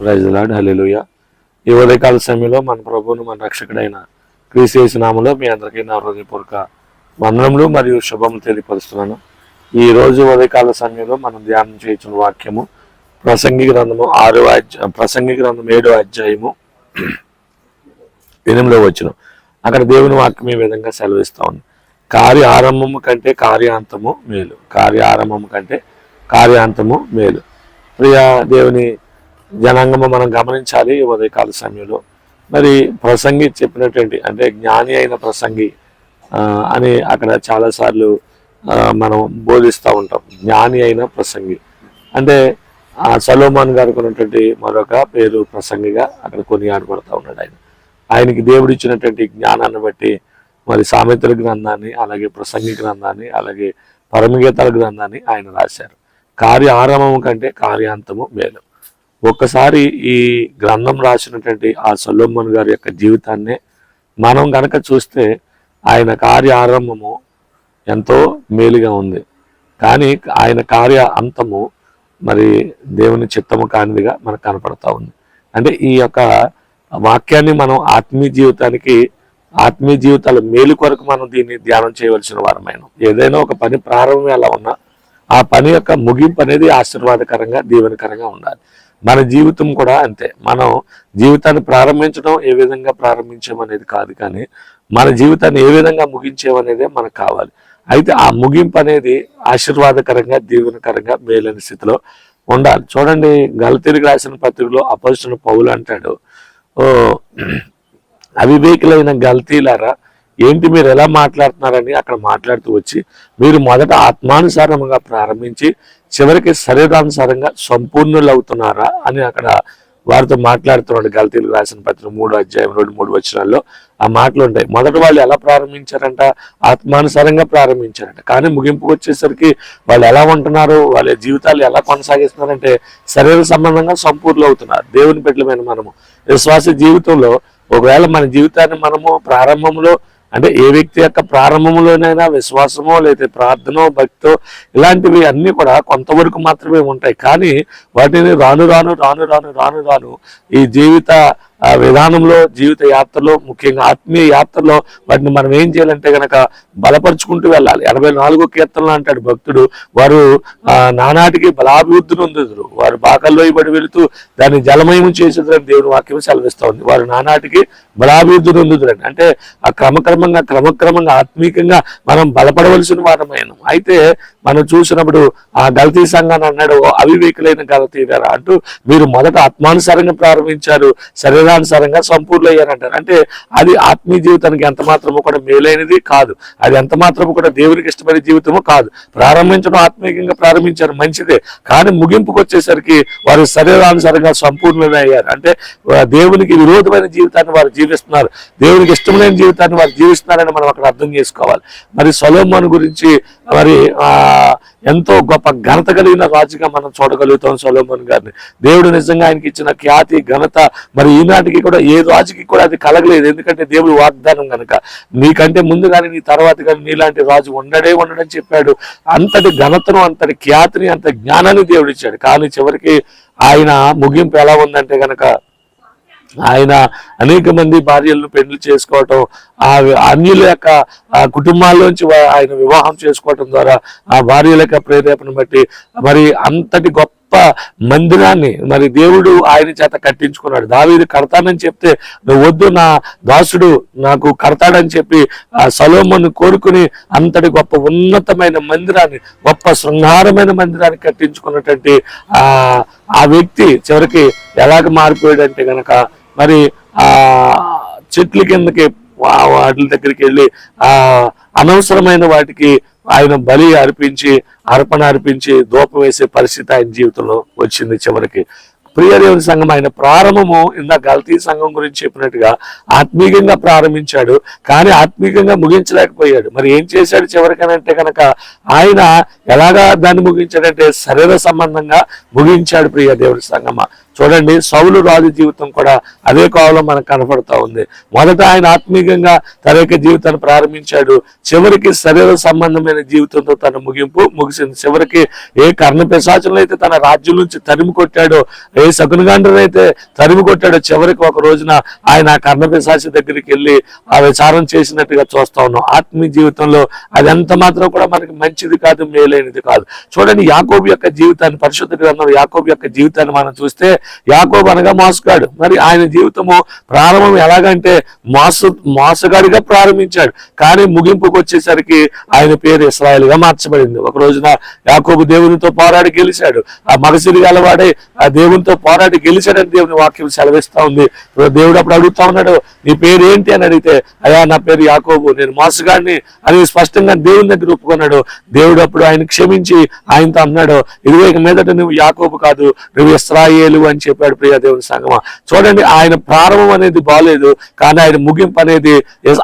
ప్రైజ్లాడ్ హల్లెలూయా ఈ ఉదయకాల సమయంలో మన ప్రభువును మన రక్షకుడైన క్రీస్తు నామంలో మీ అందరికీ నా హృదయపూర్వక వందనములు మరియు శుభములు తెలియపరుస్తున్నాను. ఈ రోజు ఉదయకాల సమయంలో మనం ధ్యానం చేయించిన వాక్యము ప్రసంగి గ్రంథము ఆరో అధ్యాయ ప్రసంగి గ్రంథం ఏడో అధ్యాయము ఎనిమిదో వచ్చిన అక్కడ దేవుని వాక్యం ఈ విధంగా సెలవిస్తా ఉంది. కార్య ఆరంభము కంటే కార్యాంతము మేలు. కార్య ఆరంభము కంటే కార్యాంతము మేలు. ప్రియ దేవుని జనాంగము మనం గమనించాలి ఉదయకాల సమయంలో. మరి ప్రసంగి చెప్పినటువంటి అంటే జ్ఞాని అయిన ప్రసంగి అని అక్కడ చాలాసార్లు మనం బోధిస్తూ ఉంటాం. జ్ఞాని అయిన ప్రసంగి. అంటే ఆ సలోమాన్ గారికి ఉన్నటువంటి మరొక పేరు ప్రసంగిగా అక్కడ కొనియాడబడుతూ ఉన్నాడు ఆయన. ఆయనకి దేవుడు ఇచ్చినటువంటి జ్ఞానాన్ని బట్టి మరి సామెతల గ్రంథాన్ని అలాగే ప్రసంగి గ్రంథాన్ని అలాగే పరమగీతాల గ్రంథాన్ని ఆయన రాశారు. కార్య ఆరంభం కంటే కార్యాంతము మేలు. ఒక్కసారి ఈ గ్రంథం రాసినటువంటి ఆ సొలోమన్ గారి యొక్క జీవితాన్నే మనం గనక చూస్తే ఆయన కార్య ఆరంభము ఎంతో మేలుగా ఉంది. కానీ ఆయన కార్య అంతము మరి దేవుని చిత్తము కానిదిగా మనకు కనపడతా ఉంది. అంటే ఈ యొక్క వాక్యాన్ని మనం ఆత్మీయ జీవితానికి ఆత్మీయ జీవితాల మేలు కొరకు మనం దీన్ని ధ్యానం చేయవలసిన వారమైన. ఏదైనా ఒక పని ప్రారంభం ఎలా ఉన్నా ఆ పని యొక్క ముగింపు అనేది ఆశీర్వాదకరంగా దీవెనకరంగా ఉండాలి. మన జీవితం కూడా అంతే. మనం జీవితాన్ని ప్రారంభించడం ఏ విధంగా ప్రారంభించామనేది కాదు కానీ మన జీవితాన్ని ఏ విధంగా ముగించామనేదే మనకు కావాలి. అయితే ఆ ముగింపు అనేది ఆశీర్వాదకరంగా దీవెనకరంగా మేలైన స్థితిలో ఉండాలి. చూడండి గలతీరికి రాసిన పత్రికలో అపోజిషన్ పౌలు అంటాడు ఓ అవివేకులైన గల్తీలారా ఏంటి మీరు ఎలా మాట్లాడుతున్నారని అక్కడ మాట్లాడుతూ వచ్చి మీరు మొదట ఆత్మానుసారంగా ప్రారంభించి చివరికి శరీరానుసారంగా సంపూర్ణులు అవుతున్నారా అని అక్కడ వారితో మాట్లాడుతున్నాడు. గల్తీలు రాసిన పత్రిక మూడు అధ్యాయం రెండు మూడు వచనాల్లో ఆ మాటలు ఉంటాయి. మొదట వాళ్ళు ఎలా ప్రారంభించారంట? ఆత్మానుసారంగా ప్రారంభించారంట. కానీ ముగింపుకు వచ్చేసరికి వాళ్ళు ఎలా ఉంటున్నారు? వాళ్ళ జీవితాలు ఎలా కొనసాగిస్తున్నారంటే శరీర సంబంధంగా సంపూర్ణులు అవుతున్నారు దేవుని బిడ్డలమైన మనము. విశ్వాస జీవితంలో ఒకవేళ మన జీవితాన్ని మనము ప్రారంభంలో అంటే ఏ వ్యక్తి యొక్క ప్రారంభంలోనైనా విశ్వాసమో లేదా ప్రార్థనో భక్తో ఇలాంటివి అన్నీ కూడా కొంతవరకు మాత్రమే ఉంటాయి. కానీ వాటిని రాను రాను రాను రాను రాను రాను ఈ జీవిత విధానంలో జీవిత యాత్రలో ముఖ్యంగా ఆత్మీయ యాత్రలో వాటిని మనం ఏం చేయాలంటే గనక బలపరుచుకుంటూ వెళ్ళాలి. ఎనభై నాలుగో కీర్తనలు అంటాడు భక్తుడు వారు నానాటికి బలాభివృద్ధి నొందుదురు. వారు బాకల్లో ఇబడి వెళుతూ దాన్ని జలమయం చేసేదని దేవుని వాక్యం సెలవిస్తూ ఉంది. వారు నానాటికి బలాభివృద్ధి నొందుదురండి అంటే ఆ క్రమక్రమంగా క్రమక్రమంగా ఆత్మీకంగా మనం బలపడవలసిన వారమైన అయితే మనం చూసినప్పుడు ఆ గలతీ సంఘాన్ని అన్నాడు అవివేకులైన గలతీ గారా అంటూ మీరు మొదట ఆత్మానుసారంగా ప్రారంభించారు శరీరానుసారంగా సంపూర్ణయ్యారంటారు అంటే అది ఆత్మీయ జీవితానికి ఎంత మాత్రము కూడా మేలైనది కాదు. అది ఎంత మాత్రము కూడా దేవునికి ఇష్టమైన జీవితము కాదు. ప్రారంభించడం ఆత్మీయంగా ప్రారంభించారు మంచిదే. కానీ ముగింపుకు వచ్చేసరికి వారు శరీరానుసారంగా సంపూర్ణమయ్యారు అంటే దేవునికి విరోధమైన జీవితాన్ని వారు జీవిస్తున్నారు. దేవునికి ఇష్టమైన జీవితాన్ని వారు జీవిస్తున్నారని మనం అక్కడ అర్థం చేసుకోవాలి. మరి సొలోమోన్ గురించి మరి ఆ ఎంతో గొప్ప ఘనత కలిగిన రాజుగా మనం చూడగలుగుతాం సొలోమోన్ గారిని. దేవుడు నిజంగా ఆయనకి ఇచ్చిన ఖ్యాతి ఘనత మరి ఈనాటికి కూడా ఏ రాజుకి కూడా అది కలగలేదు. ఎందుకంటే దేవుడు వాగ్దానం కనుక నీకంటే ముందు కానీ నీ తర్వాత కానీ నీలాంటి రాజు ఉండడే ఉండడని చెప్పాడు. అంతటి ఘనతను అంతటి ఖ్యాతిని అంత జ్ఞానాన్ని దేవుడు ఇచ్చాడు. కానీ చివరికి ఆయన ముగింపు ఎలా ఉందంటే గనక ఆయన అనేక మంది భార్యలను పెళ్ళి చేసుకోవటం ఆ అన్యుల యొక్క ఆ కుటుంబాల్లోంచి ఆయన వివాహం చేసుకోవటం ద్వారా ఆ భార్యల యొక్క ప్రేరేపణ బట్టి మరి అంతటి గొప్ప మందిరాన్ని మరి దేవుడు ఆయన చేత కట్టించుకున్నాడు. దావీది కడతానని చెప్తే నువ్వు వద్దు నా దాసుడు నాకు కడతాడని చెప్పి ఆ సలోమను కోరుకుని అంతటి గొప్ప ఉన్నతమైన మందిరాన్ని గొప్ప శృంగారమైన మందిరాన్ని కట్టించుకున్నటువంటి ఆ ఆ వ్యక్తి చివరికి ఎలాగ మారిపోయాడంటే గనక మరి ఆ చెట్ల కిందకి వాటి దగ్గరికి వెళ్ళి ఆ అనవసరమైన వాటికి ఆయన బలి అర్పించి అర్పణ అర్పించి దూపం వేసే పరిస్థితి ఆయన జీవితంలో వచ్చింది చివరికి. ప్రియదేవుని సంఘం ఆయన ప్రారంభము ఇందా గల్తీ సంఘం గురించి చెప్పినట్టుగా ఆత్మీయంగా ప్రారంభించాడు కానీ ఆత్మీయంగా ముగించలేకపోయాడు. మరి ఏం చేశాడు చివరికనంటే కనుక ఆయన ఎలాగా దాన్ని ముగించాడంటే శరీర సంబంధంగా ముగించాడు ప్రియదేవుని సంగమ చూడండి సౌలు రాజు జీవితం కూడా అదే కోవలో మనకు కనపడతా ఉంది. మొదట ఆయన ఆత్మీయంగా తన యొక్క జీవితాన్ని ప్రారంభించాడు. చివరికి శరీర సంబంధమైన జీవితంతో తన ముగింపు ముగిసింది. చివరికి ఏ కర్ణ పిశాచులను అయితే తన రాజ్యం నుంచి తరిమి కొట్టాడో ఏ శకునగాండ్రను అయితే తరిమి కొట్టాడో చివరికి ఒక రోజున ఆయన ఆ కర్ణ పిశాచి దగ్గరికి వెళ్ళి ఆ విచారం చేసినట్టుగా చూస్తా ఉన్నాం. ఆత్మీయ జీవితంలో అది ఎంత మాత్రం కూడా మనకి మంచిది కాదు మేలైనది కాదు. చూడండి యాకోబు యొక్క జీవితాన్ని పరిశుద్ధ గ్రంథం యాకోబు యొక్క జీవితాన్ని మనం చూస్తే యాకోబు అనగా మోసగాడు. మరి ఆయన జీవితము ప్రారంభం ఎలాగంటే మోస మోసగాడిగా ప్రారంభించాడు. కానీ ముగింపుకు వచ్చేసరికి ఆయన పేరు ఇస్రాయల్గా మార్చబడింది. ఒక రోజున యాకోబు దేవునితో పోరాడి గెలిచాడు. ఆ మగసిరి గలవాడే ఆ దేవునితో పోరాడి గెలిచాడని దేవుని వాక్యం సెలవిస్తా ఉంది. దేవుడు అప్పుడు అడుగుతా ఉన్నాడు నీ పేరు ఏంటి? అని అడిగితే అయ్యా నా పేరు యాకోబు. నేను మోసగాడిని అని స్పష్టంగా దేవుని దగ్గర ఒప్పుకున్నాడు. దేవుడు అప్పుడు ఆయన క్షమించి ఆయనతో అన్నాడు ఇదిగో ఇక మీదట నువ్వు యాకోబు కాదు నువ్వు ఇస్రాయేలు అని చెప్పాడు ప్రియాదేవుని సంగమ. చూడండి ఆయన ప్రారంభం అనేది బాగాలేదు కానీ ఆయన ముగింపు అనేది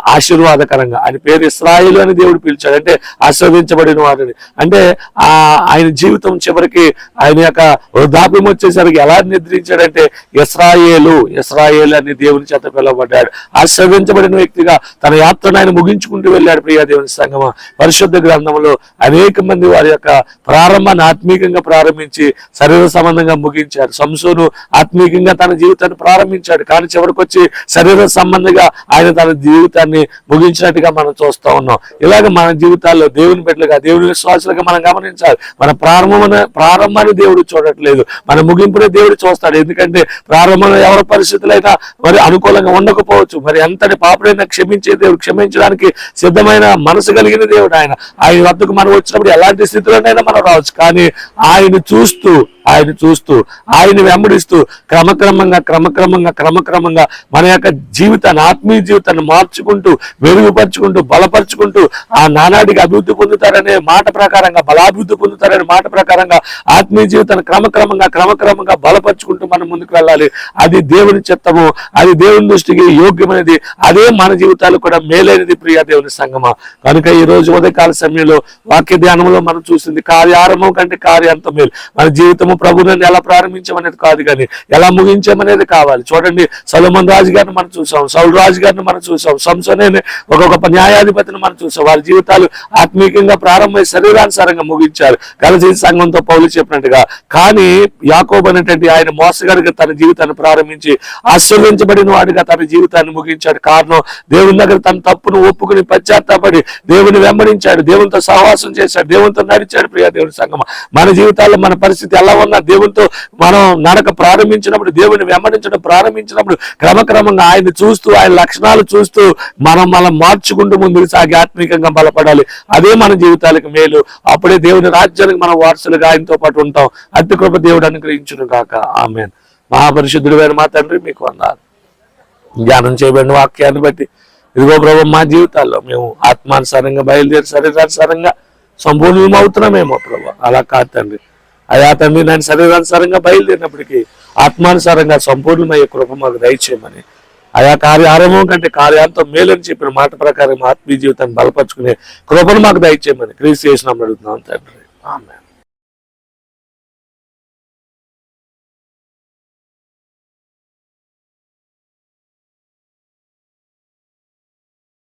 ఆశీర్వాదకరంగా. ఆయన పేరు ఇస్రాయిల్ అని దేవుడు పిలిచాడు. అంటే ఆస్వాదించబడిన వాడిని అంటే ఆ ఆయన జీవితం చివరికి ఆయన యొక్క వృద్ధాప్యం వచ్చేసరికి ఎలా నిద్రించాడంటే ఇస్రాయేలు ఇస్రాయేలు అని దేవుని చేత పిలువబడ్డాడు. ఆశ్రవించబడిన వ్యక్తిగా తన యాత్రను ఆయన ముగించుకుంటూ వెళ్ళాడు ప్రియాదేవుని సంగమ. పరిశుద్ధ గ్రంథంలో అనేక మంది వారి యొక్క ప్రారంభాన్ని ఆత్మీయంగా ప్రారంభించి శరీర సంబంధంగా ముగించారు. సంసోను ఆత్మీయంగా తన జీవితాన్ని ప్రారంభించాడు. కానీ చివరికి వచ్చి శరీర సంబంధంగా ఆయన తన జీవితాన్ని ముగించినట్టుగా మనం చూస్తూ ఉన్నాం. ఇలాగ మన జీవితాల్లో దేవుని బిడ్డలుగా దేవుని విశ్వాసులుగా మనం గమనించాలి. మన ప్రారంభమైన ప్రారంభాన్ని దేవుడు చూడట్లేదు. మన ముగింపునే దేవుడు చూస్తాడు. ఎందుకంటే ప్రారంభంలో ఎవరి పరిస్థితులైనా మరి అనుకూలంగా ఉండకపోవచ్చు. మరి ఎంతటి పాపడైనా క్షమించే దేవుడు క్షమించడానికి సిద్ధమైన మనసు కలిగిన దేవుడు ఆయన. ఆయన వద్దకు మనం వచ్చినప్పుడు ఎలాంటి స్థితిలోనైనా మనం రావచ్చు. కానీ ఆయన చూస్తూ ఆయన చూస్తూ ఆయన వెంబడిస్తూ క్రమక్రమంగా క్రమక్రమంగా క్రమక్రమంగా మన యొక్క జీవితాన్ని ఆత్మీయ జీవితాన్ని మార్చుకుంటూ మెరుగుపరుచుకుంటూ బలపరుచుకుంటూ ఆ నానాడికి అభివృద్ధి పొందుతారనే మాట ప్రకారంగా బలాభివృద్ధి పొందుతారనే మాట ప్రకారంగా ఆత్మీయ జీవితాన్ని క్రమక్రమంగా క్రమక్రమంగా బలపరుచుకుంటూ మనం ముందుకు వెళ్ళాలి. అది దేవుని చిత్తము అది దేవుని దృష్టికి యోగ్యమైనది అదే మన జీవితాలు కూడా మేలైనది ప్రియ దేవుని సంగమా. కనుక ఈ రోజు ఉదయకాల సమయంలో వాక్య ధ్యానంలో మనం చూసింది కార్యారంభం కంటే కార్యాంతం మేలు. మన జీవితము ప్రభుని ఎలా ప్రారంభించమనేది కాదు కానీ ఎలా ముగించమనేది కావాలి. చూడండి సలమన్ రాజు గారిని మనం చూసాం సౌల్ రాజు గారిని మనం చూసాం సంసోనే ఒక గొప్ప న్యాయాధిపతిని మనం చూసాం. వారి జీవితాలు ఆత్మీయంగా ప్రారంభమై శరీరానుసారంగా ముగించారు. గలజీ సంఘంతో పౌలు చెప్పినట్టుగా కానీ యాకోబ్ అనేటువంటి ఆయన మోసగాడిగా తన జీవితాన్ని ప్రారంభించి ఆశీర్వించబడిన వాడిగా తన జీవితాన్ని ముగించాడు. కారణం దేవుని దగ్గర తన తప్పును ఒప్పుకుని పశ్చాత్తాపడి దేవుని వెంబడించాడు దేవునితో సహవాసం చేశాడు దేవునితో నడిచాడు ప్రియా దేవుని సంగమ మన జీవితాల్లో మన పరిస్థితి ఎలా ఉన్న దేవునితో మనం నడక ప్రారంభించినప్పుడు దేవుని వెంబడించడం ప్రారంభించినప్పుడు క్రమక్రమంగా ఆయన చూస్తూ ఆయన లక్షణాలు చూస్తూ మనం మనం మార్చుకుంటూ ముందుకు సాగి ఆత్మీకంగా బలపడాలి. అదే మన జీవితాలకు మేలు. అప్పుడే దేవుని రాజ్యానికి మనం వారసులుగా ఆయనతో పాటు ఉంటాం. అతి కృప దేవుడు అనుగ్రహించును కాక ఆమె మహాపరిశుద్ధుడు మా తండ్రి మీకు అన్నారు ధ్యానం చేయబడిన వాక్యాన్ని బట్టి ఇదిగో ప్రభు మా జీవితాల్లో మేము ఆత్మానుసారంగా బయలుదేరి శరీరానుసారంగా సంపూర్ణమవుతున్నామేమో ప్రభు. అలా కాదు తండ్రి. అయా తండ్రి నేను శరీరానుసారంగా బయలుదేరినప్పటికీ ఆత్మానుసారంగా సంపూర్ణమయ్యే కృప మాకు దయచేయమని. ఆయా కార్య ఆరంభం కంటే కార్యాంతం మేలని చెప్పిన మాట ప్రకారం ఆత్మీయ జీవితాన్ని బలపరుచుకునే కృపను మాకు దయచేయమని. క్రీస్తు చేసినప్పుడు అడుగుతున్నాం తండ్రి. ఆమె